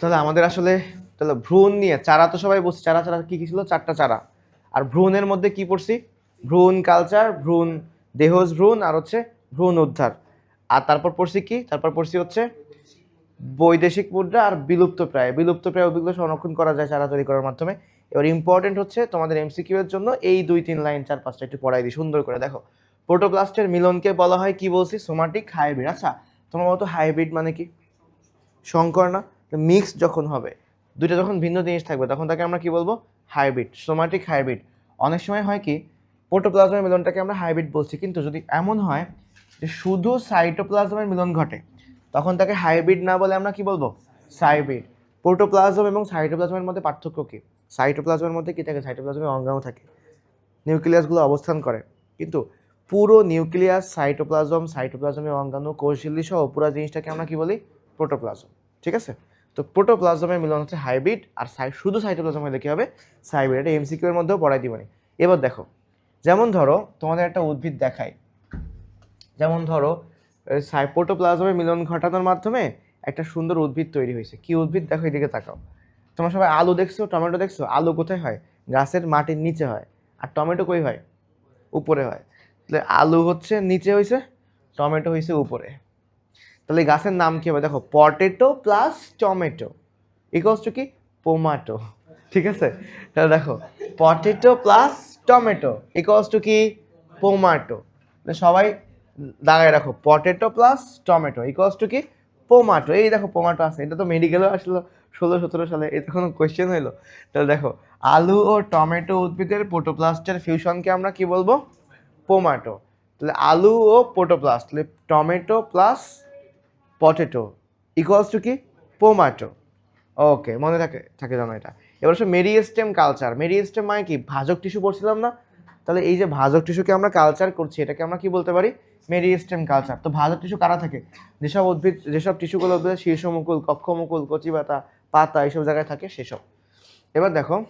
তাহলে আমাদের আসলে তাহলে ভ্রূণ নিয়ে চারা তো সবাই বলছি চারা চারা কি কি ছিল? চারটা চারা। আর ভ্রূণের মধ্যে কি পড়ছি? ভ্রূণ কালচার, ভ্রূণ দেহজ ভ্রূণ আর হচ্ছে ভ্রূণ উদ্ধার। আর তারপর পড়ছি কি? তারপর পড়ছি হচ্ছে বৈদেশিক মুদ্রা আর বিলুপ্ত প্রায়। বিলুপ্ত প্রায় উদ্ভিদগুলো সংরক্ষণ করা যায় চারা তৈরি করার মাধ্যমে। এবার ইম্পর্টেন্ট হচ্ছে তোমাদের এমসিকিউ এর জন্য এই দুই, তিন লাইন চার পাঁচটা একটু পড়াই দিই, সুন্দর করে দেখো। প্রোটোপ্লাস্টের মিলনকে বলা হয়, কি বলছি? সোমাটিক হাইব্রিড আচ্ছা তোমার মতো হাইব্রিড মানে কি? সংকর না? মিক্স যখন হবে, দুইটা যখন ভিন্ন জিনিস থাকবে, তখন তাকে আমরা কি বলব? হাইব্রিড সোমাটিক হাইব্রিড অনেক সময় হয় কি প্রোটোপ্লাজমের মিলনটাকে আমরা হাইব্রিড বলছি, কিন্তু যদি এমন হয় যে শুধু সাইটোপ্লাজমের মিলন ঘটে, তখন তাকে হাইব্রিড না বলে আমরা কি বলব? সাইব্রিড প্রোটোপ্লাজম এবং সাইটোপ্লাজমের মধ্যে পার্থক্য কী? সাইটোপ্লাজমের মধ্যে কী থাকে? সাইটোপ্লাজমের অঙ্গাণু থাকে। নিউক্লিয়াসগুলো অবস্থান করে। কিন্তু পুরো নিউক্লিয়াস সাইটোপ্লাজম সাইটোপ্লাজমের অঙ্গাণু কোষঝিল্লি সহ পুরো জিনিসটাকে আমরা কি বলি? প্রোটোপ্লাজম ঠিক আছে? তো প্রোটোপ্লাজমের মিলন হচ্ছে হাইব্রিড আর সাই শুধু সাইটোপ্লাজম হলে কী হবে? সাইব্রিড এটা এমসিকিউর মধ্যেও পড়াই দিবনি। এবার দেখো, যেমন ধরো, তোমাদের একটা উদ্ভিদ দেখায় যেমন ধরো সাই সাইপোটোপ্লাজমের মিলন ঘটানোর মাধ্যমে একটা সুন্দর উদ্ভিদ তৈরি হয়েছে। কি উদ্ভিদ? দেখো এদিকে তাকাও। তোমরা সবাই আলু দেখছ, টমেটো দেখছ? আলু কোথায় হয়? গাছের মাটির নিচে হয়। আর টমেটো কই হয়? উপরে হয়। তাহলে আলু হচ্ছে নিচে হয়েছে টমেটো হয়েছে উপরে। তাহলে গাছের নাম কি হবে? দেখো potato plus tomato equals to কি? পোমাটো ঠিক আছে? তাহলে দেখো potato plus tomato equals to কি? পোমাটো সবাই দাগায় রাখো potato plus tomato equals to কি? পোমাটো এই দেখো পোমাটো আছে। এটা তো মেডিকেলেও আসলো, ষোলো, সতেরো সালে। এটা কোনো কোয়েশ্চেন হইল। তাহলে দেখো, আলু ও টমেটো উদ্ভিদের পোটোপ্লাস্টের ফিউশনকে আমরা কি বলব? পোমাটো তাহলে আলু ও পোটোপ্লাস্ট তাহলে tomato plus potato equals to কি? পোমাটো ওকে মনে থাকে থাকে জানো এটা। এবার হচ্ছে মেরিয়েস্টেম কালচার মেরিয়েস্টেম মানে কি? ভাজক টিস্যু পড়ছিলাম না? তাহলে এই যে ভাজক টিস্যুকে আমরা কালচার করছি, এটাকে আমরা কি বলতে পারি? মেরিয়েস্টেম কালচার তো ভাজক টিস্যু কারা থাকে? যেসব উদ্ভিদ, যেসব টিস্যুগুলো উদ্ভিদের শীর্ষমুকুল কক্ষমুকুল কচি পাতা এইসব জায়গায় থাকে সেসব। এবার দেখো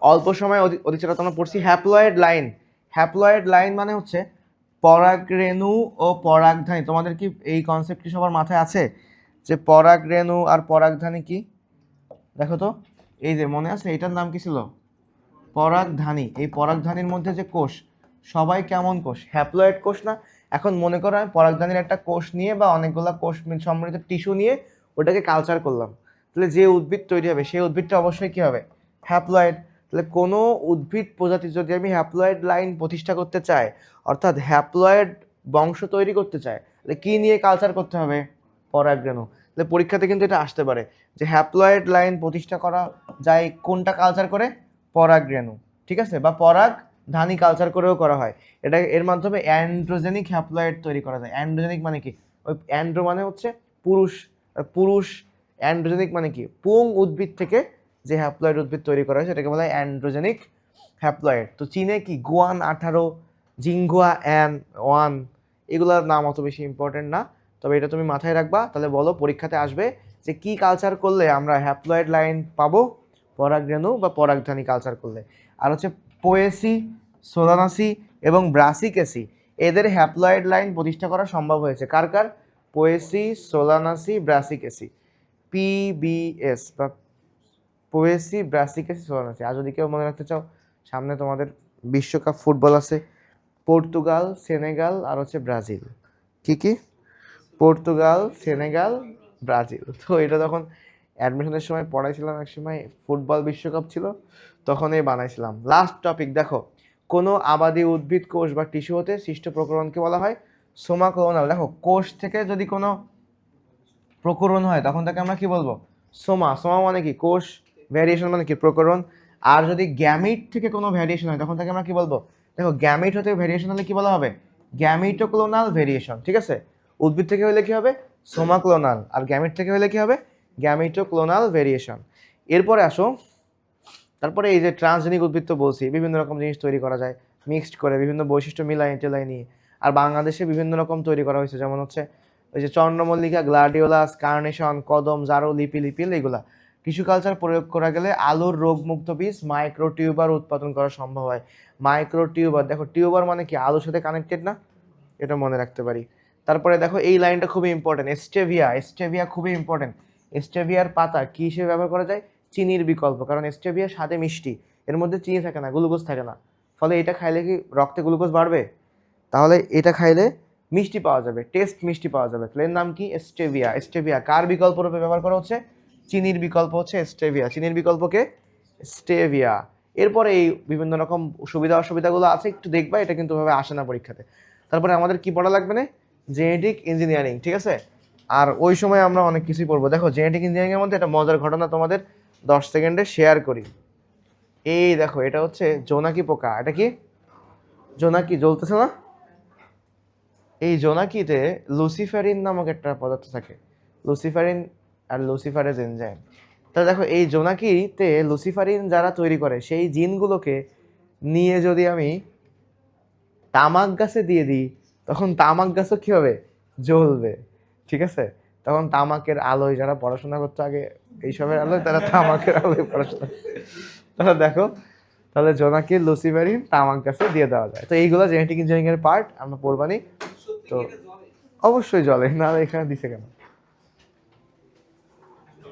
অল্প সময় অধি- অধিচারা তোমরা পড়ছি হ্যাপ্লয়েড লাইন হ্যাপ্লয়েড লাইন মানে হচ্ছে পরাগরেণু ও পরাগধানী, তোমাদের কি এই কনসেপ্টটি সবার মাথায় আছে? যে পরাগরেণু আর পরাগধানী কি? দেখো তো, এই যে মনে আছে এটার নাম কি ছিল? পরাগধানী। এই পরাগধানীর মধ্যে যে কোষ, সবাই কেমন কোষ? হ্যাপ্লয়েড কোষ না? এখন মনে করো আমি পরাগধানীর একটা কোষ নিয়ে বা অনেকগুলো কোষ মিল- সমৃদ্ধ টিস্যু নিয়ে ওটাকে কালচার করলাম। তাহলে যে উদ্ভিদ তৈরি হবে, সেই উদ্ভিদটা অবশ্যই কী হবে? হ্যাপ্লয়েড। তাহলে কোনো উদ্ভিদ প্রজাতি যদি আমি হ্যাপ্লয়েড লাইন প্রতিষ্ঠা করতে চাই, অর্থাৎ হ্যাপ্লয়েড বংশ তৈরি করতে চাই, তাহলে কী নিয়ে কালচার করতে হবে? পরাগরেণু। তাহলে পরীক্ষাতে কিন্তু এটা আসতে পারে যে হ্যাপ্লয়েড লাইন প্রতিষ্ঠা করা যায় কোনটা কালচার করে? পরাগরেণু। ঠিক আছে? বা পরাগ ধানী কালচার করেও করা হয়। এটা এর মাধ্যমে অ্যান্ড্রোজেনিক হ্যাপ্লয়েড তৈরি করা যায়। অ্যান্ড্রোজেনিক মানে কি? ওই অ্যান্ড্রো মানে হচ্ছে পুরুষ। পুরুষ অ্যান্ড্রোজেনিক মানে কি? পুং উদ্ভিদ থেকে যে হ্যাপ্লয়েড উদ্ভিদ তৈরি করা হয় সেটাকে বলা হয় অ্যান্ড্রোজেনিক হ্যাপ্লয়েড তো চীনে কি গুয়ান, আঠারো জিঙ্গুয়া অ্যান ওয়ান, এগুলোর নাম অত বেশি ইম্পর্টেন্ট না। তবে এটা তুমি মাথায় রাখবা, তাহলে বলো পরীক্ষাতে আসবে যে কি কালচার করলে আমরা হ্যাপ্লয়েড লাইন পাবো পরাগরেণু বা পরাগধানী কালচার করলে। আর হচ্ছে পোয়েসি, সোলানাসি এবং ব্রাসিকেসি, এদের হ্যাপ্লয়েড লাইন প্রতিষ্ঠা করা সম্ভব হয়েছে। কার কার? Poaceae, Solanaceae, Brassicaceae. পিবিএস বা পোয়েসি ব্রাসিকেসি আছে। আর যদি কেউ মনে রাখতে চাও, সামনে তোমাদের বিশ্বকাপ ফুটবল আছে। পর্তুগাল, সেনেগাল আর হচ্ছে ব্রাজিল। কি কি? Portugal, Senegal, Brazil. তো এটা তখন অ্যাডমিশনের সময় পড়াইছিলাম এক সময়, ফুটবল বিশ্বকাপ ছিল তখন এই বানাইছিলাম। লাস্ট টপিক দেখো, কোনো আবাদি উদ্ভিদ, কোষ বা টিস্যু হতে সৃষ্ট প্রকরণকে বলা হয় সোমাকোনাল দেখো, কোষ থেকে যদি কোনো প্রকরণ হয়, তখন তাকে আমরা কি বলব? সোমা। সোমা মানে কি? কোষ ভ্যারিয়েশন মানে কি? প্রকরণ। আর যদি গ্যামিট থেকে কোনো ভ্যারিয়েশন হয়, তখন তাকে আমরা কি বলব? দেখো গ্যামিট হতে ভ্যারিয়েশন হলে কি বলা হবে? গ্যামিটোক্লোনাল ভেরিয়েশন ঠিক আছে? উদ্ভিদ থেকে হলে কি হবে? সোমাক্লোনাল আর গ্যামিট থেকে হলে কি হবে? গ্যামিটোক্লোনাল ভেরিয়েশন এরপরে আসো। তারপরে এই যে ট্রান্সজেনিক উদ্ভিদ তো বলছি, বিভিন্ন রকম জিনিস তৈরি করা যায়। মিক্সড করে বিভিন্ন বৈশিষ্ট্য মিলাই টেলাই নিয়ে। আর বাংলাদেশে বিভিন্ন রকম তৈরি করা হয়েছে, যেমন হচ্ছে ওই যে চন্দ্রমল্লিকা, গ্লাডিওলাস, কার্নেশন, কদম, জারো, লিপি, লিপিল এগুলা টিস্যু কালচার প্রয়োগ করা গেলে আলুর রোগমুক্ত বীজ মাইক্রো টিউবার উৎপাদন করা সম্ভব হয়। মাইক্রো টিউবার দেখো টিউবার মানে কি? আলুর সাথে কানেক্টেড না? এটা মনে রাখতে পারি। তারপরে দেখো এই লাইনটা খুবই ইম্পর্টেন্ট এস্টেভিয়া এস্টেভিয়া খুবই ইম্পর্টেন্ট এস্টেভিয়ার পাতা কী হিসেবে ব্যবহার করা যায়? চিনির বিকল্প, কারণ এস্টেভিয়া স্বাদে মিষ্টি। এর মধ্যে চিনি থাকে না, গ্লুকোজ থাকে না। ফলে এটা খাইলে কি রক্তে গ্লুকোজ বাড়বে? তাহলে এটা খাইলে মিষ্টি পাওয়া যাবে টেস্ট মিষ্টি পাওয়া যাবে। তাহলে নাম কি? এস্টেভিয়া এস্টেভিয়া কার বিকল্প রূপে ব্যবহার করা হচ্ছে? চিনির বিকল্প হচ্ছে স্টেভিয়া। চিনির বিকল্পকে স্টেভিয়া। এরপরে এই বিভিন্ন রকম সুবিধা অসুবিধাগুলো আছে, একটু দেখবা, এটা কিন্তু ভাবে আসে না পরীক্ষাতে। তারপরে আমাদের কি পড়া লাগবে না? জেনেটিক ইঞ্জিনিয়ারিং, ঠিক আছে? আর ওই সময় আমরা অনেক কিছুই পড়ব। দেখো, জেনেটিক ইঞ্জিনিয়ারিংয়ের মধ্যে একটা মজার ঘটনা তোমাদের দশ সেকেন্ডে শেয়ার করি। এই দেখো, এটা হচ্ছে জোনাকি পোকা। এটা কি? জোনাকি, জ্বলতেছে না? এই জোনাকিতে লুসিফারিন নামক একটা পদার্থ থাকে। লুসিফারিন আর লুসিফারেজ এনজাইম তাহলে দেখো, এই জোনাকিতে লুসিফারিন যারা তৈরি করে, সেই জিনগুলোকে নিয়ে যদি আমি তামাক গাছে দিয়ে দিই, তখন তামাক গাছও কী হবে জ্বলবে, ঠিক আছে? তখন তামাকের আলোয় যারা পড়াশোনা করতো আগে, এইসবের আলোয় তারা তামাকের আলোয় পড়াশোনা তাহলে দেখো, তাহলে জোনাকি লুসিফারিন তামাক গাছে দিয়ে দেওয়া যায়। তো এইগুলো জেনেটিক ইঞ্জিনিয়ারিং এর পার্ট আমরা পড়বানি। তো অবশ্যই জলে, না এখানে দিছে কেন?